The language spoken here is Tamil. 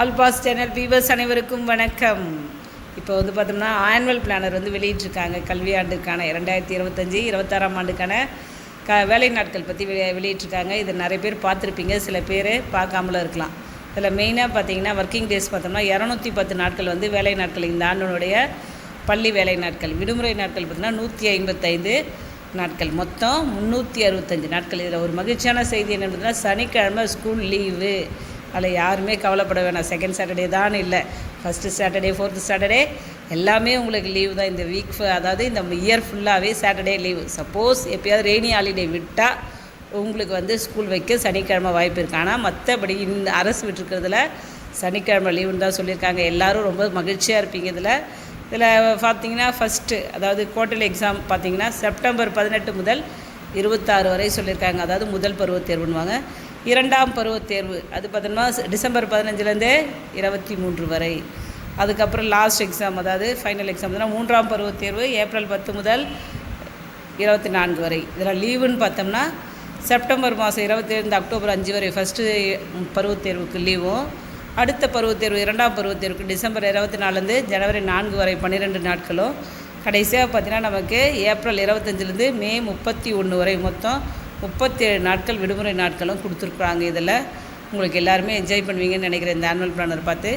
ஆல்பாஸ் சேனல் பீவர்ஸ் அனைவருக்கும் வணக்கம். இப்போ வந்து பார்த்தோம்னா ஆனுவல் பிளானர் வந்து வெளியிட்டிருக்காங்க. கல்வியாண்டுக்கான இரண்டாயிரத்தி இருபத்தஞ்சி இருபத்தாறாம் ஆண்டுக்கான க வேலை நாட்கள் பற்றி வெளி வெளியிட்ருக்காங்க இது நிறைய பேர் பார்த்துருப்பீங்க. சில பேர் பார்க்காமல இருக்கலாம். இதில் மெயினாக பார்த்தீங்கன்னா ஒர்க்கிங் டேஸ் பார்த்தோம்னா இரநூத்தி பத்து நாட்கள் வந்து வேலை நாட்கள். இந்த ஆண்டினுடைய பள்ளி வேலை நாட்கள் விடுமுறை நாட்கள் பார்த்தீங்கன்னா நூற்றி ஐம்பத்தைந்து நாட்கள். மொத்தம் முந்நூற்றி அறுபத்தஞ்சு நாட்கள். இதில் ஒரு மகிழ்ச்சியான செய்தி என்னன்னு பார்த்தீங்கன்னா சனிக்கிழமை ஸ்கூல் லீவு அதில் யாருமே கவலைப்பட வேணாம். செகண்ட் சாட்டர்டே தான் இல்லை. ஃபஸ்ட்டு சாட்டர்டே ஃபோர்த்து சாட்டர்டே எல்லாமே உங்களுக்கு லீவு தான். இந்த வீக் அதாவது இந்த இயர் ஃபுல்லாகவே சாட்டர்டே லீவு சப்போஸ் எப்பயாவது ரெய்னி ஹாலிடே விட்டால் உங்களுக்கு வந்து ஸ்கூல் வைக்க சனிக்கிழமை வாய்ப்பு இருக்கு. ஆனால் மற்றபடி இந்த அரசு விட்டுருக்கிறதுல சனிக்கிழமை லீவுன்னு தான் சொல்லியிருக்காங்க. எல்லாரும் ரொம்ப மகிழ்ச்சியாக இருப்பீங்க இதில். இதில் பார்த்தீங்கன்னா ஃபஸ்ட்டு அதாவது குவார்டர்லி எக்ஸாம் பார்த்தீங்கன்னா செப்டம்பர் பதினெட்டு முதல் இருபத்தாறு வரை சொல்லியிருக்காங்க. அதாவது முதல் பருவத் தேர்வுன்னுவாங்க. இரண்டாம் பருவத் தேர்வு. அது பார்த்தோம்னா டிசம்பர் பதினஞ்சுலேருந்தே இருபத்தி மூன்று வரை. அதுக்கப்புறம் லாஸ்ட் எக்ஸாம் அதாவது ஃபைனல் எக்ஸாம் பார்த்தீங்கன்னா மூன்றாம் பருவத் தேர்வு ஏப்ரல் பத்து முதல் இருபத்தி நான்கு வரை. இதில் லீவுன்னு பார்த்தோம்னா செப்டம்பர் மாதம் இருபத்தேழுந்து அக்டோபர் அஞ்சு வரை ஃபஸ்ட்டு பருவத் தேர்வுக்கு லீவும் அடுத்த பருவத் தேர்வு இரண்டாம் பருவத் தேர்வுக்கு டிசம்பர் இருபத்தி நாலுலேருந்து ஜனவரி நான்கு வரை பன்னிரெண்டு நாட்களும். கடைசியாக பார்த்தீங்கன்னா நமக்கு ஏப்ரல் இருபத்தஞ்சிலேருந்து மே முப்பத்தி ஒன்று வரை மொத்தம் முப்பத்தேழு நாட்கள் விடுமுறை நாட்களும் கொடுத்துருக்குறாங்க இதில். உங்களுக்கு எல்லாருமே என்ஜாய் பண்ணுவீங்கன்னு நினைக்கிறேன் இந்த ஆனுவல் பிளானர் பார்த்து.